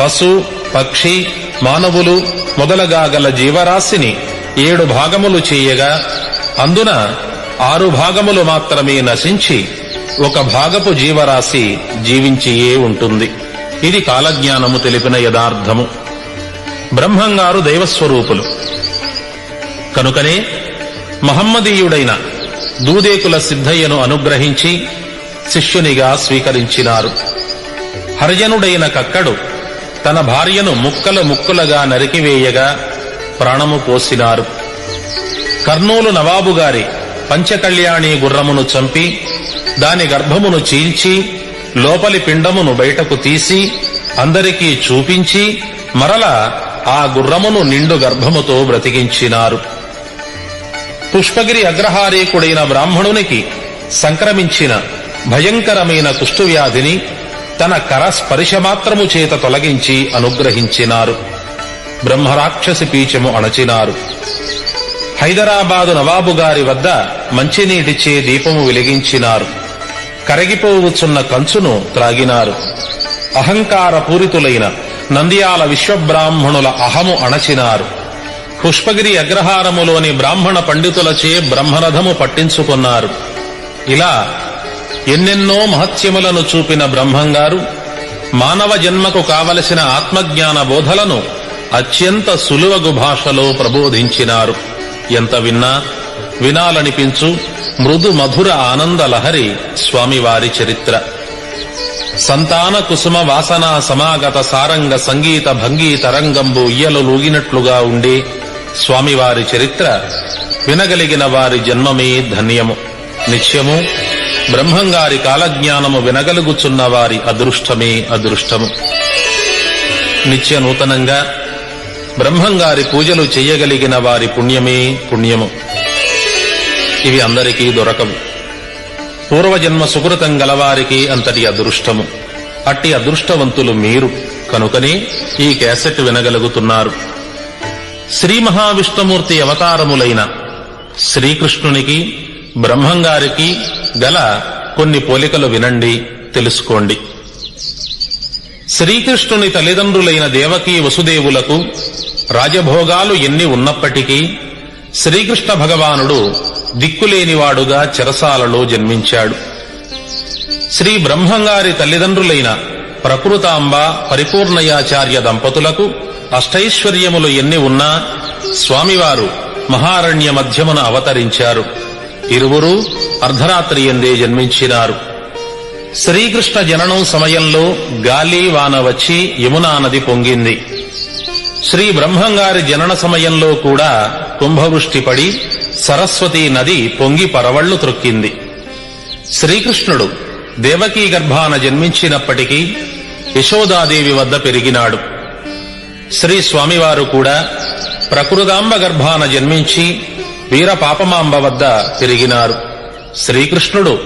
పశు పక్షి మానవులు మొదలగా గల జీవరాశిని ఏడు భాగములు చేయగా అందున ఆరు భాగములు మాత్రమే నశించి ఒక భాగపు జీవరాశి జీవించియే ఉంటుంది. ఇది కాలజ్ఞానము తెలిపిన యథార్థము. బ్రహ్మంగారు దైవస్వరూపులు. కనుకనే మహమ్మదీయుడైన దూదేకుల సిద్ధయ్యను అనుగ్రహించి శిష్యునిగా స్వీకరించినారు. హరిజనుడైన కక్కడు తన భార్యను ముక్కలు ముక్కలుగా నరికివేయగా ప్రాణము పోసినారు. కర్నూలు నవాబు గారి పంచకళ్యాణి గుర్రమును చంపి దాని గర్భమును చీల్చి లోపలి పిండమును బయటకు తీసి అందరికీ చూపించి మరల ఆ గుర్రమును నిండు గర్భముతో బ్రతికించినారు. పుష్పగిరి అగ్రహారీకుడైన బ్రాహ్మణునికి సంక్రమించిన భయంకరమైన కుష్ఠువ్యాధిని తన కర స్పర్శమాత్రము చేత తొలగించి అనుగ్రహించినారు. బ్రహ్మరాక్షసి పీచము అణచినారు. హైదరాబాదు నవాబు గారి వద్ద మంచినీటిచే దీపము వెలిగించినారు. కరగిపోవచ్చున్న కంచును త్రాగినారు. అహంకార పూరితులైన నంద్యాల విశ్వబ్రాహ్మణుల అహము అణచినారు. పుష్పగిరి అగ్రహారములోని బ్రాహ్మణ పండితులచే బ్రహ్మరథము పట్టించుకున్నారు. ఇలా ఎన్నెన్నో మహత్యములను చూపిన బ్రహ్మంగారు మానవ జన్మకు కావలసిన ఆత్మజ్ఞాన బోధలను అత్యంత సులువగు భాషలో ప్రబోధించినారు. ఎంత విన్నా వినాలనిపించు మృదు మధుర ఆనంద లహరి స్వామివారి చరిత్ర. సంతాన కుసుమ వాసన సమాగత సారంగ సంగీత భంగీ తరంగంబు ఇయ్యలు లూగినట్లుగా ఉండే స్వామివారి చరిత్ర వినగలిగిన వారి జన్మమే ధన్యము. నిత్యము బ్రహ్మంగారి కాలజ్ఞానము వినగలుగుచున్న వారి అదృష్టమే అదృష్టము. నిత్య నూతనంగా బ్రహ్మంగారి పూజలు చెయ్యగలిగిన వారి పుణ్యమే పుణ్యము. ఇవి అందరికీ దొరకవు. పూర్వజన్మ సుకృతం గలవారికి అంతటి అదృష్టము. అట్టి అదృష్టవంతులు మీరు. కనుకనే ఈ క్యాసెట్ వినగలుగుతున్నారు. శ్రీ మహావిష్ణుమూర్తి అవతారములైన శ్రీకృష్ణునికి బ్రహ్మంగారికి గల కొన్ని పోలికలు వినండి తెలుసుకోండి. శ్రీకృష్ణుని తల్లిదండ్రులైన దేవకీ వసుదేవులకు రాజభోగాలు ఎన్ని ఉన్నప్పటికీ శ్రీకృష్ణ భగవానుడు దిక్కులేనివాడుగా చెరసాలలో జన్మించాడు. శ్రీ బ్రహ్మంగారి తల్లిదండ్రులైన ప్రకృతాంబ పరిపూర్ణయాచార్య దంపతులకు అష్టైశ్వర్యములు ఎన్ని ఉన్నా స్వామివారు మహారణ్య మధ్యమున అవతరించారు. ఇరువురు అర్ధరాత్రి ఎందే జన్మించినారు. శ్రీకృష్ణ జననం సమయంలో గాలి వాన వచ్చి యమునా నది పొంగింది. శ్రీ బ్రహ్మంగారి జనన సమయంలో కూడా కుంభవృష్టి పడి సరస్వతీ నది పొంగి పరవళ్ళు త్రొక్కింది. శ్రీకృష్ణుడు దేవకీ గర్భాన జన్మించినప్పటికీ యశోదాదేవి వద్ద పెరిగినాడు. శ్రీ స్వామివారు కూడా ప్రకృతాంబ గర్భాన జన్మించి వీర పాపమాంబ వద్ద తిరిగినారు. శ్రీకృష్ణుడు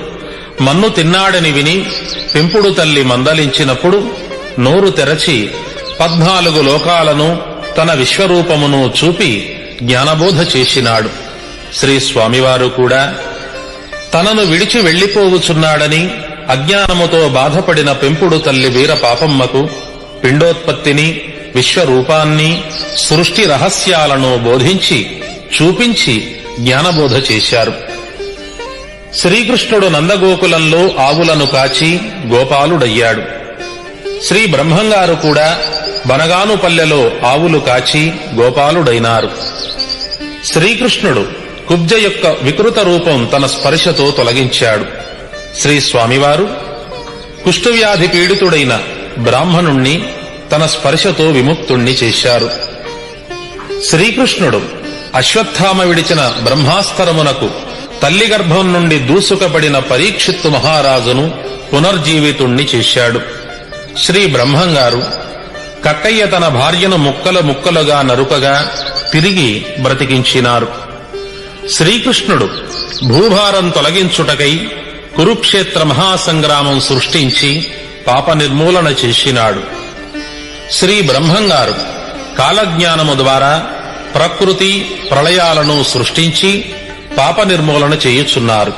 మన్ను తిన్నాడని విని పెంపుడు తల్లి మందలించినప్పుడు నోరు తెరచి పద్నాలుగు లోకాలను తన విశ్వరూపమును చూపి జ్ఞానబోధ చేసినాడు. శ్రీ స్వామివారు కూడా తనను విడిచి వెళ్ళిపోవుచున్నాడని అజ్ఞానముతో బాధపడిన పెంపుడు తల్లి వీర పాపమ్మకు పిండోత్పత్తిని విశ్వరూపాన్ని సృష్టి రహస్యాలను బోధించి చూపించి జ్ఞానబోధ చేశారు. శ్రీకృష్ణుడు నందగోకులంలో ఆవులను కాచి గోపాలుడయ్యాడు. శ్రీ బ్రహ్మంగారు కూడా బనగానుపల్లెలో ఆవులు కాచి గోపాలుడైనారు. శ్రీకృష్ణుడు కుబ్జ యొక్క వికృత రూపం తన స్పర్శతో తొలగించాడు. శ్రీ స్వామివారు కుష్ఠవ్యాధి పీడితుడైన బ్రాహ్మణుణ్ణి తన స్పర్శతో విముక్తుణ్ణి చేశారు. శ్రీకృష్ణుడు అశ్వత్థామ విడిచిన బ్రహ్మాస్తరమునకు తల్లి గర్భం నుండి దూసుకబడిన పరీక్షిత్తు మహారాజును పునర్జీవితుణ్ణి చేశాడు. శ్రీ బ్రహ్మంగారు కక్కయ్య తన భార్యను ముక్కలు ముక్కలుగా నరుకగా తిరిగి బ్రతికించినారు. శ్రీకృష్ణుడు భూభారం తొలగించుటకై కురుక్షేత్ర మహాసంగ్రామం సృష్టించి పాప నిర్మూలన చేసినాడు. శ్రీ బ్రహ్మంగారు కాలజ్ఞానము ద్వారా ప్రకృతి ప్రళయాలను సృష్టించి పాప నిర్మూలన చేయుచున్నారు.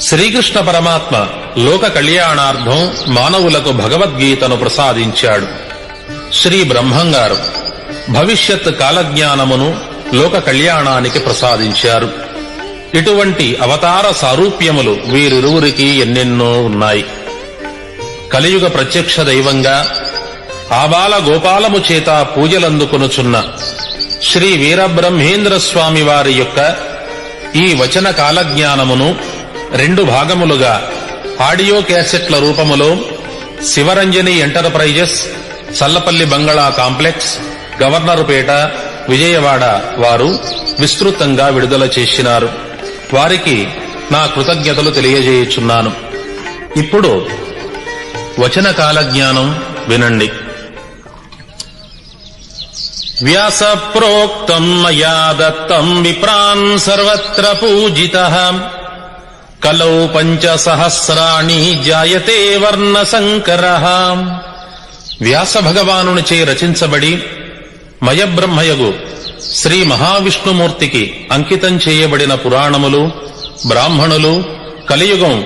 శ్రీకృష్ణ పరమాత్మ లోక కళ్యాణార్థం మానవులకు భగవద్గీతను ప్రసాదించాడు. శ్రీ బ్రహ్మంగారు భవిష్యత్ కాలజ్ఞానమును లోక కళ్యాణానికి ప్రసాదించారు. ఇటువంటి అవతార సారూప్యములు వీరిరువురికి ఎన్నెన్నో ఉన్నాయి. కలియుగ ప్రత్యక్ష దైవంగా ఆబాల గోపాలము చేత పూజలందుకొనుచున్న శ్రీ వీరబ్రహ్మేంద్ర స్వామి వారి యొక్క ఈ వచన కాలజ్ఞానమును రెండు భాగములుగా ఆడియో క్యాసెట్ల రూపములో శివరంజని ఎంటర్ప్రైజెస్ చల్లపల్లి బంగళా కాంప్లెక్స్ గవర్నరుపేట విజయవాడ వారు విస్తృతంగా విడుదల చేసినారు. వారికి నా కృతజ్ఞతలు తెలియజేయుచున్నాను. ఇప్పుడు వచన కాలజ్ఞానం వినండి. వ్యాస ప్రోక్తం మయా దత్తం విప్రాన్ సర్వత్ర పూజిత. కలౌ పంచ సహస్రాణి జాయతే వర్ణ సంకర వ్యాస భగవానునిచే రచించబడి మయబ్రహ్మయగు శ్రీ మహావిష్ణుమూర్తికి అంకితం చేయబడిన పురాణములు బ్రాహ్మణులు కలియుగం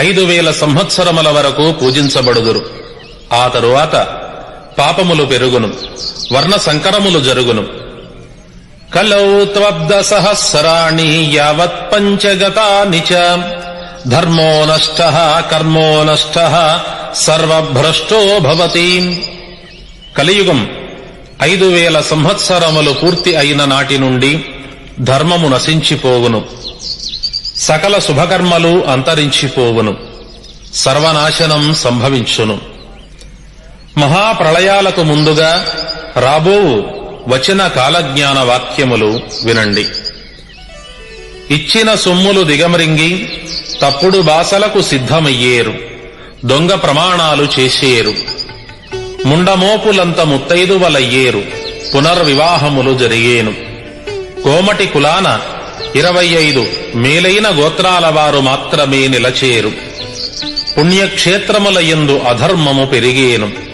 ఐదు వేల సంవత్సరముల వరకు పూజించబడుదురు. ఆ తరువాత పాపములు పెరుగును వర్ణ సంకరములు జరుగును. కలౌ త్వబ్ద సహస్రాణి యావత్ పంచగతాని చ ధర్మో నష్ట కర్మో నష్ట సర్వభ్రష్టో భవతి. కలియుగం ఐదు వేల సంవత్సరములు పూర్తి అయిన నాటి నుండి ధర్మము నశించిపోవును. సకల శుభకర్మలు అంతరించిపోవును. సర్వనాశనం సంభవించును. మహాప్రళయాలకు ముందుగా రాబోవు వచన కాలజ్ఞాన వాక్యములు వినండి. ఇచ్చిన సొమ్ములు దిగమరింగి తప్పుడు బాసలకు సిద్ధమయ్యేరు. దొంగ ప్రమాణాలు చేసేరు. ముండమోపులంత ముత్తైదువలయ్యేరు పునర్వివాహములు జరిగేను. కోమటి కులాన ఇరవై ఐదు మేలైన గోత్రాల వారు మాత్రమే నిలచేరు. పుణ్యక్షేత్రముల యందు అధర్మము పెరిగేను.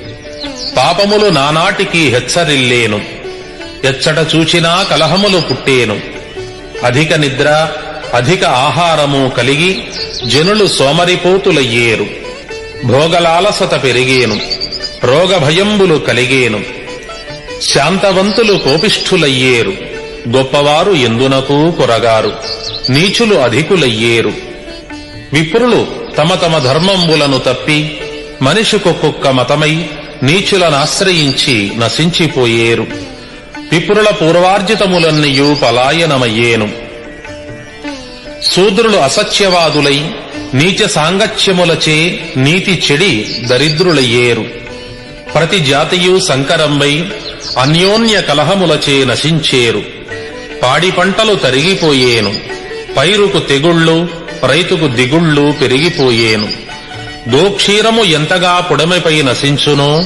పాపములు నానాటికి హెచ్చరిల్లేను. ఎచ్చట చూచినా కలహములు పుట్టేను. అధిక నిద్ర అధిక ఆహారము కలిగి జనులు సోమరిపోతులయ్యేరు. భోగలాలసత పెరిగేను. రోగభయంబులు కలిగేను. శాంతవంతులు కోపిష్ఠులయ్యేరు. గొప్పవారు ఎందునకు కొరగారు? నీచులు అధికులయ్యేరు. విప్రులు తమ తమ ధర్మంబులను తప్పి మనిషికొక్కొక్క మతమై నీచులనాశ్రయించి నశించిపోయేరు. విప్రుల పూర్వార్జితములన్నీయు పలాయనమయ్యేను. శూద్రులు అసత్యవాదులై నీచ సాంగత్యములచే నీతి చెడి దరిద్రులయ్యేరు. ప్రతి జాతియు సంకరంబై అన్యోన్య కలహములచే నశించేరు. పాడి పంటలు తరిగిపోయేను. పైరుకు తెగుళ్ళు రైతుకు దిగుళ్ళు పెరిగిపోయేను. గోక్షీరము ఎంతగా పొడమిపై నశించునో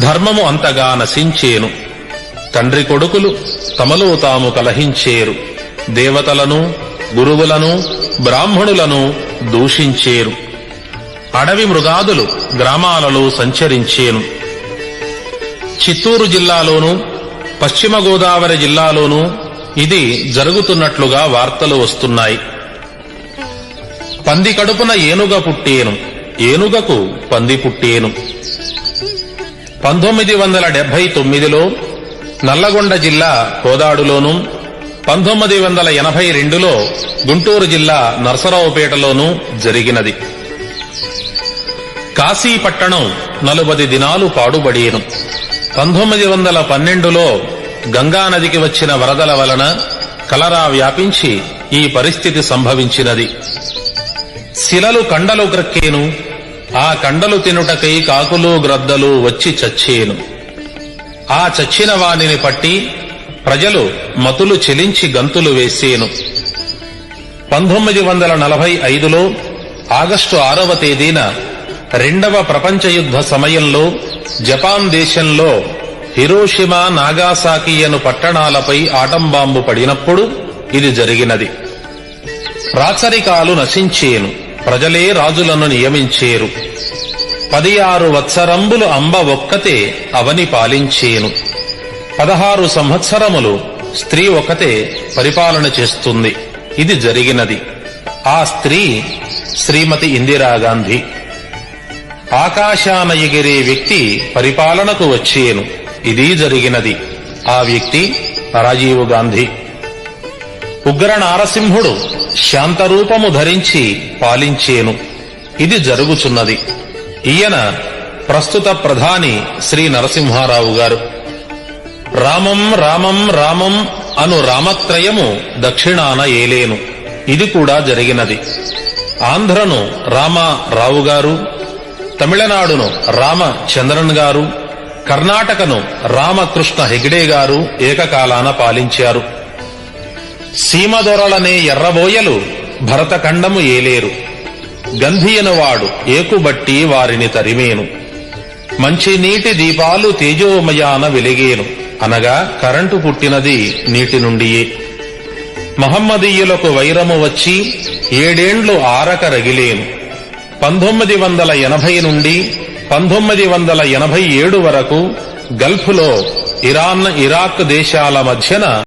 ధర్మము అంతగా నశించేను. తండ్రి కొడుకులు తమలో తాము కలహించేరు. దేవతలను గురువులను బ్రాహ్మణులను దూషించేరు. అడవి మృగాదులు గ్రామాలలో సంచరించేను. చిత్తూరు జిల్లాలోను పశ్చిమ గోదావరి జిల్లాలోనూ ఇది జరుగుతున్నట్లుగా వార్తలు వస్తున్నాయి. పంది కడుపున ఏనుగ పుట్టేను. ఏనుగకు పంది పుట్టేను. పంతొమ్మిది వందల డెబ్బై తొమ్మిదిలో నల్లగొండ జిల్లా కోదాడులోను పంతొమ్మిది వందల ఎనభై రెండులో గుంటూరు జిల్లా నరసరావుపేటలోనూ జరిగినది. కాశీపట్టణం నలుబది దినాలు పాడుబడేను. పంతొమ్మిది వందల పన్నెండులో గంగానదికి వచ్చిన వరదల వలన కలరా వ్యాపించి ఈ పరిస్థితి సంభవించినది. శిలలు కండలు గ్రక్కేను ఆ కండలు తినుటకై కాకులు గ్రద్దలు వచ్చి చచ్చేను. ఆ చచ్చిన వానిని పట్టి ప్రజలు మతులు చెలించి గంతులు వేసేను. పంతొమ్మిది వందల నలభై ఐదులో ఆగస్టు ఆరవ తేదీన రెండవ ప్రపంచ యుద్ధ సమయంలో జపాన్ దేశంలో హిరోషిమా నాగాసాకియను పట్టణాలపై ఆటంబాంబు పడినప్పుడు ఇది జరిగినది. రాచరికాలు నశించేను. ప్రజలే రాజులను నియమించేరు. పది ఆరు వత్సరంబులు అంబ ఒక్కతే అవని పాలించేను. పదహారు సంవత్సరములు స్త్రీ ఒకతే పరిపాలన చేస్తుంది. ఇది జరిగినది. ఆ స్త్రీ శ్రీమతి ఇందిరాగాంధీ. ఆకాశాన ఎగిరే వ్యక్తి పరిపాలనకు వచ్చేను. ఇది జరిగినది. ఆ వ్యక్తి రాజీవ్ గాంధీ. ఉగ్ర నారసింహుడు శాంతరూపము ధరించి పాలించేను. ఇది జరుగుచున్నది. ఈయన ప్రస్తుత ప్రధాని శ్రీ నరసింహారావు గారు. రామం రామం రామం అను రామత్రయము దక్షిణాన ఏలేను. ఇది కూడా జరిగినది. ఆంధ్రను రామారావు గారు తమిళనాడును రామచంద్రన్ గారు కర్ణాటకను రామకృష్ణ హెగ్డే గారు ఏకకాలాన పాలించారు. సీమదొరలనే ఎర్రబోయలు భరతఖండము ఏలేరు. గంధియనువాడు ఏకుబట్టి వారిని తరిమేను. మంచినీటి దీపాలు తేజోమయాన వెలిగేను. అనగా కరెంటు పుట్టినది నీటి నుండియే. మహమ్మదీయులకు వైరము వచ్చి ఏడేండ్లు ఆరక రగిలేను. పంతొమ్మిది వందల ఎనభై నుండి పంతొమ్మిది వందల ఎనభై ఏడు వరకు గల్ఫ్లో ఇరాన్ ఇరాక్ దేశాల మధ్యన